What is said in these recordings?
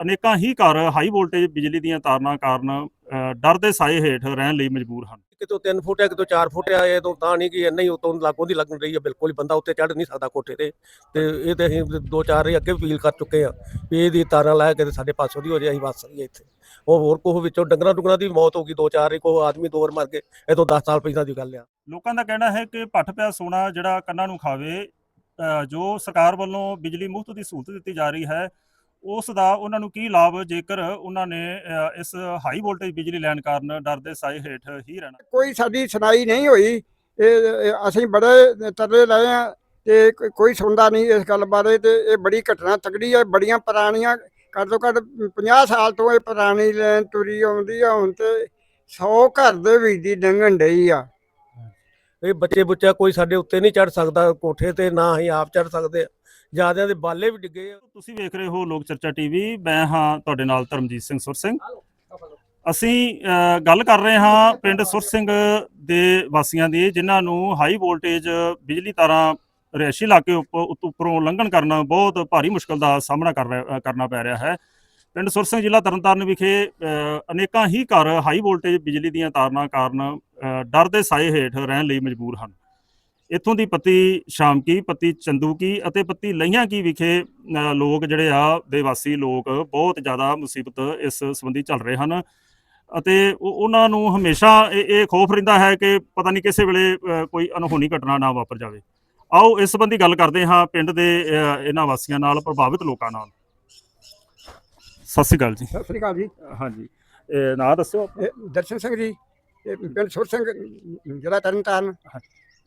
ਅਨੇਕਾਂ ਹੀ ਘਰ high voltage ਬਿਜਲੀ ਦੀਆਂ ਤਾਰਾਂ ਕਾਰਨ ਡਰ ਦੇ ਸਾਏ ਹੇਠ ਰਹਿਣ ਲਈ ਮਜਬੂਰ ਹਨ। ਕਿਤੋਂ 3 ਫੁੱਟ ਹੈ ਕਿਤੋਂ 4 ਫੁੱਟ ਹੈ ਇਹ ਤੋਂ ਤਾਂ ਨਹੀਂ ਕਿ ਇੰਨਾ ਹੀ ਉਤੋਂ ਲਾਗੋਂ ਦੀ ਲੱਗਣ ਰਹੀ ਹੈ ਬਿਲਕੁਲ ਹੀ ਬੰਦਾ ਉੱਤੇ ਚੜ੍ਹ ਨਹੀਂ ਸਕਦਾ ਕੋਠੇ ਤੇ। ਤੇ ਇਹ ਤੇ ਅਸੀਂ ਦੋ ਚਾਰ ਵਾਰੀ ਅੱਗੇ ਅਪੀਲ ਕਰ ਚੁੱਕੇ ਆ ਵੀ ਇਹਦੀ ਤਾਰਾਂ ਲਾ ਕੇ ਤੇ ਸਾਡੇ ਪਾਸੋਂ ਦੀ ਹੋ ਜਾਏ ਅਸੀਂ ਵੱਸ ਸਕੀਏ ਇੱਥੇ। ਉਹ ਹੋਰ ਕੋਹ ਵਿੱਚੋਂ ਡੰਗਰਾਂ ਡੁੰਗਰਾਂ ਦੀ ਮੌਤ ਹੋ ਗਈ ਦੋ ਚਾਰ ਕੋ ਆਦਮੀ ਦੋ ਵਾਰ ਮਰ ਗਏ ਇਹ ਤੋਂ 10 ਸਾਲ ਪਹਿਲਾਂ ਦੀ ਗੱਲ ਆ। ਲੋਕਾਂ ਦਾ ਕਹਿਣਾ ਹੈ ਕਿ ਪੱਠ ਪਿਆ ਸੋਨਾ ਜਿਹੜਾ ਕੰਨਾਂ ਨੂੰ ਖਾਵੇ ਜੋ ਸਰਕਾਰ ਵੱਲੋਂ ਬਿਜਲੀ ਮੁਫਤ ਦੀ ਸਹੂਲਤ ਦਿੱਤੀ ਜਾ ਰਹੀ ਹੈ ਉਸ ਦਾ ਉਹਨਾਂ ਨੂੰ ਕੀ ਲਾਭ ਜੇਕਰ ਉਹਨਾਂ ਨੇ ਅ, ਇਸ ਹਾਈ ਵੋਲਟੇਜ ਬਿਜਲੀ ਲੈਣ ਕਾਰਨ ਡਰ ਦੇ ਸਾਏ ਹੇਠ ਹੀ ਰਹਿਣਾ? ਕੋਈ ਸਾਡੀ ਸੁਣਾਈ ਨਹੀਂ ਹੋਈ। ਇਹ ਇਹ ਅਸੀਂ ਬੜੇ ਤਰਲੇ ਲਏ ਆ ਤੇ ਕੋ- ਕੋਈ ਸੁਣਦਾ ਨਹੀਂ ਇਸ ਗੱਲ ਬਾਰੇ ਤੇ ਇਹ ਬੜੀ ਘਟਨਾ ਤਕੜੀ ਹੈ ਬੜੀਆਂ ਪੁਰਾਣੀਆਂ ਘੱਟ ਤੋਂ ਘੱਟ 50 ਸਾਲ ਤੋਂ ਇਹ ਪੁਰਾਣੀ ਲੈਣ ਤੁਰੀ ਆਉਂਦੀ ਆ ਹੁਣ ਤੇ 100 ਘਰ ਦੇ ਵਿੱਚ ਦੀ ਡੰਗਣ ਡਈ ਆ। ਇਹ ਬੱਚੇ ਬੁੱਚਾ ਕੋਈ ਸਾਡੇ ਉੱਤੇ ਨਹੀਂ ਚੜ ਸਕਦਾ ਕੋਠੇ ਤੇ ਨਾ ਅਸੀਂ ਆਪ ਚੜ ਸਕਦੇ। ਜਿਆਦਿਆਂ ਦੇ ਬਾਲੇ ਵੀ ਡਿੱਗੇ ਆ। ਤੁਸੀਂ ਵੇਖ ਰਹੇ ਹੋ ਲੋਕ ਚਰਚਾ ਟੀਵੀ। ਮੈਂ ਹਾਂ ਤੁਹਾਡੇ ਨਾਲ ਧਰਮਜੀਤ ਸਿੰਘ ਸੁਰ ਸਿੰਘ। ਅਸੀਂ ਗੱਲ ਕਰ ਰਹੇ ਹਾਂ ਪਿੰਡ ਸੁਰ ਸਿੰਘ ਦੇ ਵਾਸੀਆਂ ਦੀ ਜਿਨ੍ਹਾਂ ਨੂੰ ਹਾਈ ਵੋਲਟੇਜ ਬਿਜਲੀ ਤਾਰਾਂ ਰਿਹਾਇਸ਼ੀ ਇਲਾਕੇ ਉੱਪਰੋਂ ਲੰਘਣ ਕਰਨਾ ਬਹੁਤ ਭਾਰੀ ਮੁਸ਼ਕਲ ਦਾ ਸਾਹਮਣਾ ਕਰ ਰਿਹਾ- ਅ, ਕਰਨਾ ਪੈ ਰਿਹਾ ਹੈ। ਪਿੰਡ ਸੁਰ ਸਿੰਘ ਜ਼ਿਲ੍ਹਾ ਤਰਨਤਾਰਨ ਵਿਖੇ ਅਨੇਕਾਂ ਹੀ ਘਰ ਹਾਈ ਵੋਲਟੇਜ ਬਿਜਲੀ ਦੀਆਂ ਤਾਰਾਂ ਕਾਰਨ ਡਰ ਦੇ ਸਾਏ ਹੇਠ ਰਹਿਣ ਲਈ ਮਜਬੂਰ ਹਨ। ਇੱਥੋਂ ਦੀ ਪਤੀ ਸ਼ਾਮ ਕੀ ਪਤੀ ਚੰਦੂ ਕੀ ਅਤੇ ਪਤੀ ਲਈਆਂ ਕੀ ਵਿਖੇ ਲੋਕ ਜਿਹੜੇ ਆ ਦੇ ਵਾਸੀ ਲੋਕ ਬਹੁਤ ਜ਼ਿਆਦਾ ਮੁਸੀਬਤ ਇਸ ਸੰਬੰਧੀ ਚੱਲ ਰਹੇ ਹਨ ਅਤੇ ਉਹ- ਉਹਨਾਂ ਨੂੰ ਹਮੇਸ਼ਾ ਇਹ ਇਹ ਖੌਫ ਰਹਿੰਦਾ ਹੈ ਕਿ ਪਤਾ ਨਹੀਂ ਕਿਸੇ ਵੇਲੇ ਕੋਈ ਅਨਹੋਣੀ ਘਟਨਾ ਨਾ ਵਾਪਰ ਜਾਵੇ। ਆਓ ਇਸ ਸੰਬੰਧੀ ਗੱਲ ਕਰਦੇ ਹਾਂ ਪਿੰਡ ਦੇ ਇਹਨਾਂ ਵਾਸੀਆਂ ਨਾਲ ਪ੍ਰਭਾਵਿਤ ਲੋਕਾਂ ਨਾਲ। ਸਤਿ ਸ਼੍ਰੀ ਅਕਾਲ ਜੀ। ਸਤਿ ਸ੍ਰੀ ਅਕਾਲ ਜੀ। ਹਾਂਜੀ। ਇਹ ਨਾਂ। ਇਹ ਦਰਸ਼ਨ ਸਿੰਘ ਜੀ ਇਹ ਪਿੰਡ ਸੁਰ ਸਿੰਘ ਜਿਹੜਾ ਤਰਨਤਾਰਨ।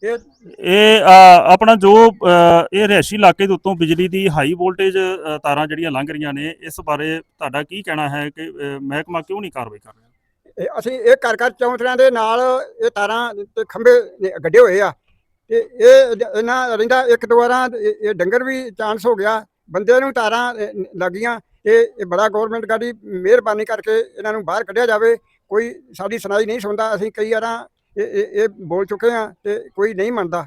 ਇਹ ਇਹ ਆਪਣਾ ਜੋ ਇਹ ਰਿਹਾਇਸ਼ੀ ਇਲਾਕੇ ਦੇ ਉੱਤੋਂ ਬਿਜਲੀ ਦੀ ਹਾਈ ਵੋਲਟੇਜ ਤਾਰਾਂ ਜਿਹੜੀਆਂ ਲੰਘ ਰਹੀਆਂ ਨੇ ਇਸ ਬਾਰੇ ਤੁਹਾਡਾ ਕੀ ਕਹਿਣਾ ਹੈ ਕਿ ਮਹਿਕਮਾ ਕਿਉਂ ਨਹੀਂ ਕਾਰਵਾਈ ਕਰ ਰਿਹਾ? ਇਹ ਅਸੀਂ ਇਹ ਘਰ ਘਰ ਚੌਂਤਰਿਆਂ ਦੇ ਨਾਲ ਇਹ ਤਾਰਾਂ ਤੇ ਖੰਭੇ ਨੇ ਗੱਡੇ ਹੋਏ ਆ। ਤੇ ਇਹ ਇਹਨਾਂ ਰਹਿੰਦਾ ਇੱਕ ਦੋ ਵਾਰਾਂ ਇਹ ਡੰਗਰ ਵੀ ਚਾਂਸ ਹੋ ਗਿਆ। ਬੰਦੇ ਨੂੰ ਤਾਰਾਂ ਅ, ਨ- ਲੱਗੀਆਂ ਇਹ ਇਹ ਬੜਾ ਗਵਰਨਮੈਂਟ ਗਾੜੀ ਮਿਹਰਬਾਨੀ ਕਰਕੇ ਇਹਨਾਂ ਨੂੰ ਬਾਹਰ ਕੱਢਿਆ ਜਾਵੇ। ਕੋਈ ਸਾਡੀ ਸੁਣਾਈ ਨਹੀਂ ਸੁਣਦਾ। ਅਸੀਂ ਕਈ ਵਾਰਾਂ ਇਹ ਇਹ ਇਹ ਬੋਲ ਚੁੱਕੇ ਆ ਤੇ ਕੋਈ ਨਹੀਂ ਮੰਨਦਾ।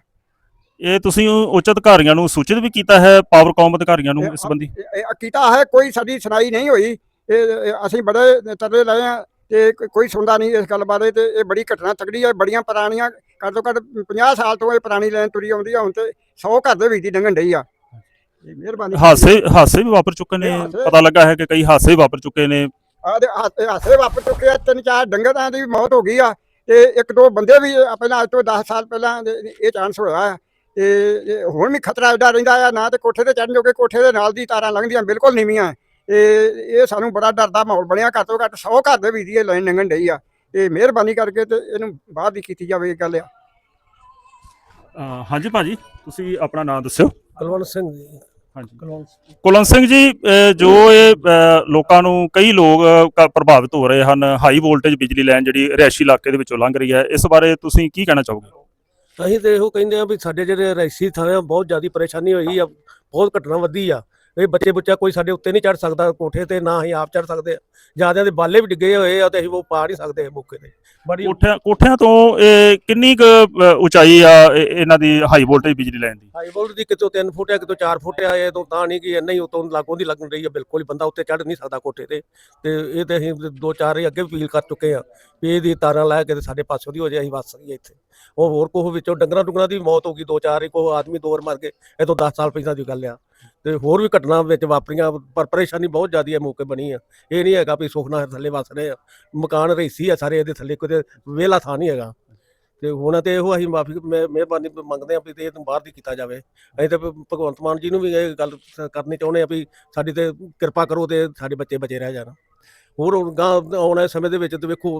ਇਹ ਤੁਸੀਂ ਉੱਚ ਅਧਿਕਾਰੀਆਂ ਨੂੰ ਸੂਚਿਤ ਵੀ ਕੀਤਾ ਹੈ ਪਾਵਰਕਾਮ ਅਧਿਕਾਰੀਆਂ ਨੂੰ ਇਸ ਸੰਬੰਧੀ? ਇਹ- ਇਹ ਕੀਤਾ ਹੈ ਕੋਈ ਸਾਡੀ ਸੁਣਾਈ ਨਹੀਂ ਹੋਈ। ਇਹ ਇਹ ਅਸੀਂ ਬੜੇ ਤਰਲੇ ਲਏ ਆ ਤੇ ਕੋ- ਕੋਈ ਸੁਣਦਾ ਨਹੀਂ ਇਸ ਗੱਲ ਬਾਰੇ ਤੇ ਇਹ ਬੜੀ ਘਟਨਾ ਤਕੜੀ ਹੈ ਬੜੀਆਂ ਪੁਰਾਣੀਆਂ ਘੱਟ ਤੋਂ ਘੱਟ 50 ਸਾਲ ਤੋਂ ਇਹ ਪੁਰਾਣੀ ਲਾਈਨ ਤੁਰੀ ਆਉਂਦੀ ਆ ਹੁਣ ਤੇ 100 ਘਰ ਦੇ ਵਿੱਚ ਦੀ ਡੰਗਣ ਡਈ ਆ। ਇਹ ਮਿਹਰਬਾਨੀ। ਹਾਸੇ ਹਾਸੇ ਵੀ ਵਾਪਰ ਚੁੱਕੇ ਨੇ ਇਹ ਪਤਾ ਲੱਗਾ ਹੈ ਕਿ ਕਈ ਹਾਸੇ ਵੀ ਵਾਪਰ ਚੁੱਕੇ ਨੇ। ਆ ਦੇ ਹਾਸੇ ਹਾਸੇ ਵਾਪਰ ਚੁੱਕੇ ਆ ਤਿੰਨ ਚਾਰ ਡੰਗਰਾਂ ਦੀ ਵੀ ਮੌਤ ਹੋ ਗਈ ਆ ਤੇ ਇੱਕ ਦੋ ਬੰਦੇ ਵੀ ਪਹਿਲਾਂ ਅੱਜ ਤੋਂ 10 ਸਾਲ ਪਹਿਲਾਂ ਇਹ ਚਾਂਸ ਹੋਇਆ। ਆ ਤੇ ਇਹ ਹੁਣ ਵੀ ਖਤਰਾ ਐਡਾ ਰਹਿੰਦਾ ਆ ਨਾ ਤੇ ਕੋਠੇ ਤੇ ਚੜਨ ਜੋਗੇ ਕੋਠੇ ਦੇ ਨਾਲ ਦੀ ਤਾਰਾਂ ਲੰਘਦੀਆਂ ਬਿਲਕੁਲ ਨੀਵੀਆਂ ਤੇ ਇਹ ਸਾਨੂੰ ਬੜਾ ਡਰ ਦਾ ਮਾਹੌਲ ਬਣਿਆ। ਘੱਟ ਤੋਂ ਘੱਟ 100 ਘਰ ਦੇ ਵਿੱਚ ਦੀ ਇਹ ਲਾਈਨ ਲੰਘਣ ਡਈ ਆ। ਤੇ ਮਿਹਰਬਾਨੀ ਕਰਕੇ ਤੇ ਇਹਨੂੰ ਬਾਹਰ ਦੀ ਕੀਤੀ ਜਾਵੇ ਇਹ ਗੱਲ ਆ। ਹਾਂਜੀ ਭਾਜੀ ਤੁਸੀਂ ਆਪਣਾ ਨਾਮ ਦੱਸਿਓ। ਕੁਲਵੰਤ ਸਿੰਘ ਜੀ। ਕੁਲਨ ਸਿੰਘ ਜੀ। ਜੋ ਇਹ ਲੋਕਾਂ ਨੂੰ ਕਈ ਲੋਕ ਪ੍ਰਭਾਵਿਤ ਹੋ ਰਹੇ ਹਨ ਹਾਈ ਵੋਲਟੇਜ ਬਿਜਲੀ ਲਾਈਨ ਜਿਹੜੀ ਰਿਹਾਇਸ਼ੀ ਇਲਾਕੇ ਦੇ ਵਿੱਚੋਂ ਲੰਘ ਰਹੀ ਹੈ ਇਸ ਬਾਰੇ ਤੁਸੀਂ ਕੀ ਕਹਿਣਾ ਚਾਹੋਗੇ? ਅਸੀਂ ਤੇ ਇਹੋ ਕਹਿੰਦੇ ਆ ਵੀ ਸਾਡੇ ਜਿਹੜੇ ਰੈਸੀ ਥਾਂ ਆ ਬਹੁਤ ਜ਼ਿਆਦਾ ਪਰੇਸ਼ਾਨੀ ਹੋਈ ਆ ਬਹੁਤ ਘਟਨਾ ਵਧੀ ਆ। ਇਹ ਬੱਚੇ ਬੁੱਚਾ ਕੋਈ ਸਾਡੇ ਉੱਤੇ ਨਹੀਂ ਚੜ ਸਕਦਾ ਕੋਠੇ ਤੇ ਨਾ ਅਸੀਂ ਆਪ ਚੜ ਸਕਦੇ। ਜਿਆਦਿਆਂ ਦੇ ਬਾਲੇ ਵੀ ਡਿੱਗੇ ਹੋਏ ਆ ਤੇ ਅਸੀਂ ਉਹ ਪਾ ਨਹੀਂ ਸਕਦੇ ਮੌਕੇ ਤੇ। ਬੜੀ ਕੋਠਿਆਂ ਕੋਠਿਆਂ ਤੋਂ ਇਹ ਕਿੰਨੀ ਕੁ ਅ, ਉਚਾਈ ਆ ਇਹ- ਇਹਨਾਂ ਦੀ ਹਾਈ ਵੋਲਟੇਜ ਬਿਜਲੀ ਲਾਈਨ ਦੀ? ਹਾਈ ਵੋਲਟ ਦੀ ਕਿਤੋਂ 3 ਫੁੱਟ ਹੈ ਕਿਤੋਂ 4 ਫੁੱਟ ਹੈ ਇਹ ਤੋਂ ਤਾਂ ਨਹੀਂ ਕਿ ਇੰਨਾ ਹੀ ਉਤੋਂ ਲਾਗੋਂ ਦੀ ਲੱਗਣ ਰਹੀ ਹੈ ਬਿਲਕੁਲ ਹੀ ਬੰਦਾ ਉੱਤੇ ਚੜ ਨਹੀਂ ਸਕਦਾ ਕੋਠੇ ਤੇ। ਤੇ ਇਹ ਤੇ ਅਸੀਂ ਦੋ ਚਾਰ ਵਾਰੀ ਅੱਗੇ ਅਪੀਲ ਕਰ ਚੁੱਕੇ ਆ ਵੀ ਇਹਦੀ ਤਾਰਾਂ ਲਾ ਕੇ ਤੇ ਸਾਡੇ ਪਾਸੋਂ ਦੀ ਹੋ ਜਾਏ ਅਸੀਂ ਵੱਸ ਸਕੀਏ ਇੱਥੇ। ਉਹ ਹੋਰ ਕੋਹ ਵਿੱਚੋਂ ਡੰਗਰਾਂ ਡੁੰਗਰਾਂ ਦੀ ਵੀ ਮੌਤ ਹੋ ਗਈ ਦੋ ਚਾਰ ਕੋ ਆਦਮੀ ਦੋ ਵਾਰ ਮਰ ਗਏ ਇਹ ਤੋਂ 10 ਸਾਲ ਪਹਿਲਾਂ ਦੀ ਗੱਲ ਆ। ਤੇ ਹੋਰ ਵੀ ਘਟਨਾ ਵਿੱਚ ਵਾਪਰੀਆਂ, ਪਰ ਪਰੇਸ਼ਾਨੀ ਬਹੁਤ ਜ਼ਿਆਦੀ ਹੈ, ਮੌਕੇ ਬਣੀ ਆ। ਇਹ ਨਹੀਂ ਹੈਗਾ ਵੀ ਸੁਖਨਾ ਥੱਲੇ ਵਸ ਰਹੇ ਆ। ਮਕਾਨ ਰਹੀਸੀ ਆ ਸਾਰੇ, ਇਹਦੇ ਥੱਲੇ ਕੋਈ ਵਿਹਲਾ ਥਾਂ ਨਹੀਂ ਹੈਗਾ। ਤੇ ਹੁਣ ਤੇ ਇਹੋ ਅਸੀਂ ਮਾਫੀ ਮਿਹਰਬਾਨੀ ਮੰਗਦੇ ਆ ਵੀ ਤੇ ਇਹ ਬਾਹਰ ਦੀ ਕੀਤਾ ਜਾਵੇ। ਅਸੀਂ ਤਾਂ ਭਗਵੰਤ ਮਾਨ ਜੀ ਨੂੰ ਵੀ ਇਹ ਗੱਲ ਸ- ਕਰਨੀ ਚਾਹੁੰਦੇ ਆ ਵੀ ਸਾਡੀ ਤੇ ਕਿਰਪਾ ਕਰੋ ਤੇ ਸਾਡੇ ਬੱਚੇ ਬਚੇ ਰਹਿ ਜਾਣ। ਹੋਰ ਗਾਂ ਆਉਣ ਵਾਲੇ ਸਮੇਂ ਦੇ ਵਿੱਚ ਤੇ ਵੇਖੋ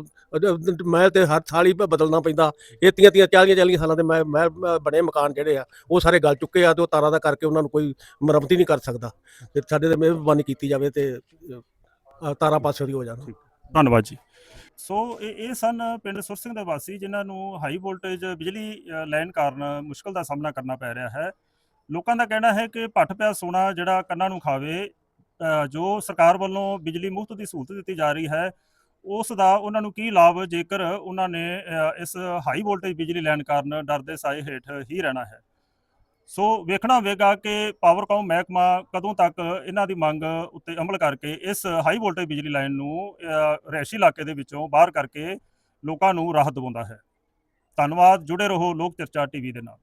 ਮੈਂ ਤੇ ਹਰ ਸਾਲ ਹੀ ਬ- ਬਦਲਣਾ ਪੈਂਦਾ। ਇਹ ਤੀਆਂ ਤੀਆਂ 40 40 ਸਾਲਾਂ ਦੇ ਮੈਂ ਮੈਂ ਬਣੇ ਮਕਾਨ ਜਿਹੜੇ ਆ ਉਹ ਸਾਰੇ ਗਲ ਚੁੱਕੇ ਆ ਤੇ ਉਹ ਤਾਰਾਂ ਦਾ ਕਰਕੇ ਉਹਨਾਂ ਨੂੰ ਕੋਈ ਮੁਰੰਮਤ ਹੀ ਨਹੀਂ ਕਰ ਸਕਦਾ। ਤੇ ਸਾਡੇ ਤੇ ਮਿਹਰਬਾਨੀ ਕੀਤੀ ਜਾਵੇ ਤੇ ਤਾਰਾਂ ਪਾਸੇ ਦੀ ਹੋ ਜਾਣ। ਧੰਨਵਾਦ ਜੀ। ਸੋ ਇਹ ਇਹ ਸਨ ਪਿੰਡ ਸੁਰ ਸਿੰਘ ਦੇ ਵਾਸੀ ਜਿਨ੍ਹਾਂ ਨੂੰ ਹਾਈ ਵੋਲਟੇਜ ਬਿਜਲੀ ਲਾਈਨ ਕਾਰਨ ਮੁਸ਼ਕਲ ਦਾ ਸਾਹਮਣਾ ਕਰਨਾ ਪੈ ਰਿਹਾ ਹੈ। ਲੋਕਾਂ ਦਾ ਕਹਿਣਾ ਹੈ ਕਿ ਪੱਠ ਪਿਆ ਸੋਨਾ ਜਿਹੜਾ ਕੰਨਾਂ ਨੂੰ ਖਾਵੇ ਜੋ ਸਰਕਾਰ ਵੱਲੋਂ ਬਿਜਲੀ ਮੁਫਤ ਦੀ ਸਹੂਲਤ ਦਿੱਤੀ ਜਾ ਰਹੀ ਹੈ ਉਸ ਦਾ ਉਹਨਾਂ ਨੂੰ ਕੀ ਲਾਭ ਜੇਕਰ ਉਹਨਾਂ ਨੇ ਇਸ ਹਾਈ ਵੋਲਟੇਜ ਬਿਜਲੀ ਲੈਣ ਕਾਰਨ ਡਰ ਦੇ ਸਾਏ ਹੇਠ ਹੀ ਰਹਿਣਾ ਹੈ? ਸੋ ਵੇਖਣਾ ਹੋਵੇਗਾ ਕਿ ਪਾਵਰਕਾਮ ਮਹਿਕਮਾ ਕਦੋਂ ਤੱਕ ਇਹਨਾਂ ਦੀ ਮੰਗ ਉੱਤੇ ਅਮਲ ਕਰਕੇ ਇਸ ਹਾਈ ਵੋਲਟੇਜ ਬਿਜਲੀ ਲਾਈਨ ਨੂੰ ਅ, ਰਿਹਾਇਸ਼ੀ ਇਲਾਕੇ ਦੇ ਵਿੱਚੋਂ ਬਾਹਰ ਕਰਕੇ ਲੋਕਾਂ ਨੂੰ ਰਾਹਤ ਦਿਵਾਉਂਦਾ ਹੈ। ਧੰਨਵਾਦ ਜੁੜੇ ਰਹੋ ਲੋਕ ਚਰਚਾ ਟੀਵੀ ਦੇ ਨਾਲ।